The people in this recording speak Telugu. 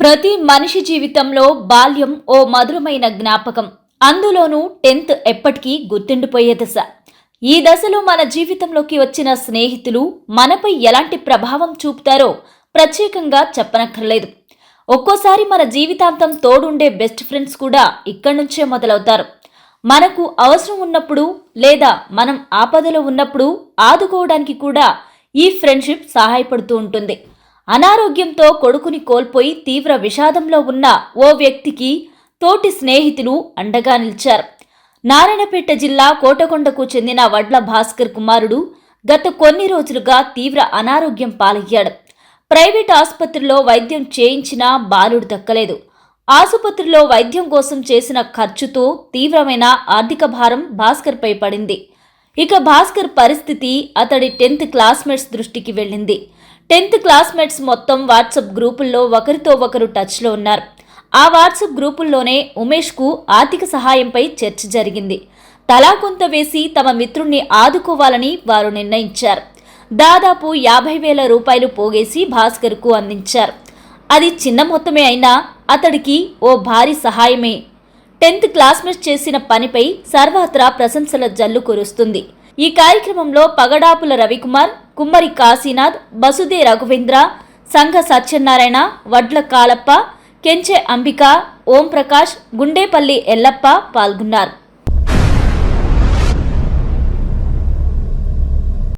ప్రతి మనిషి జీవితంలో బాల్యం ఓ మధురమైన జ్ఞాపకం. అందులోనూ టెన్త్ ఎప్పటికీ గుర్తుండిపోయే దశ. ఈ దశలో మన జీవితంలోకి వచ్చిన స్నేహితులు మనపై ఎలాంటి ప్రభావం చూపుతారో ప్రత్యేకంగా చెప్పనక్కర్లేదు. ఒక్కోసారి మన జీవితాంతం తోడుండే బెస్ట్ ఫ్రెండ్స్ కూడా ఇక్కడి నుంచే మొదలవుతారు. మనకు అవసరం ఉన్నప్పుడు లేదా మనం ఆపదలో ఉన్నప్పుడు ఆదుకోవడానికి కూడా ఈ ఫ్రెండ్షిప్ సహాయపడుతూ ఉంటుంది. అనారోగ్యంతో కొడుకుని కోల్పోయి తీవ్ర విషాదంలో ఉన్న ఓ వ్యక్తికి తోటి స్నేహితులు అండగా నిలిచారు. నారాయణపేట జిల్లా కోటకొండకు చెందిన వడ్ల భాస్కర్ కుమారుడు గత కొన్ని రోజులుగా తీవ్ర అనారోగ్యం పాలయ్యాడు. ప్రైవేట్ ఆసుపత్రిలో వైద్యం చేయించినా బాలుడు దక్కలేదు. ఆసుపత్రిలో వైద్యం కోసం చేసిన ఖర్చుతో తీవ్రమైన ఆర్థిక భారం భాస్కర్పై పడింది. ఇక భాస్కర్ పరిస్థితి అతడి టెన్త్ క్లాస్మేట్స్ దృష్టికి వెళ్ళింది. టెన్త్ క్లాస్మేట్స్ మొత్తం వాట్సాప్ గ్రూపుల్లో ఒకరితో ఒకరు టచ్లో ఉన్నారు. ఆ వాట్సాప్ గ్రూపుల్లోనే ఉమేష్కు ఆర్థిక సహాయంపై చర్చ జరిగింది. తలా కొంత వేసి తమ మిత్రుణ్ణి ఆదుకోవాలని వారు నిర్ణయించారు. దాదాపు యాభై వేల రూపాయలు పోగేసి భాస్కర్కు అందించారు. అది చిన్న మొత్తమే అయినా అతడికి ఓ భారీ సహాయమే. టెన్త్ క్లాస్మేట్స్ చేసిన పనిపై సర్వత్రా ప్రశంసల జల్లు కురుస్తుంది. ఈ కార్యక్రమంలో పగడాపుల రవికుమార్ కుమ్మరి కాశీనాథ్ బసుదే రఘువేంద్ర సంఘ సత్యనారాయణ వడ్ల కాలప్ప కెంచె అంబిక ఓంప్రకాష్ గుండేపల్లి ఎల్లప్ప పాల్గొన్నారు.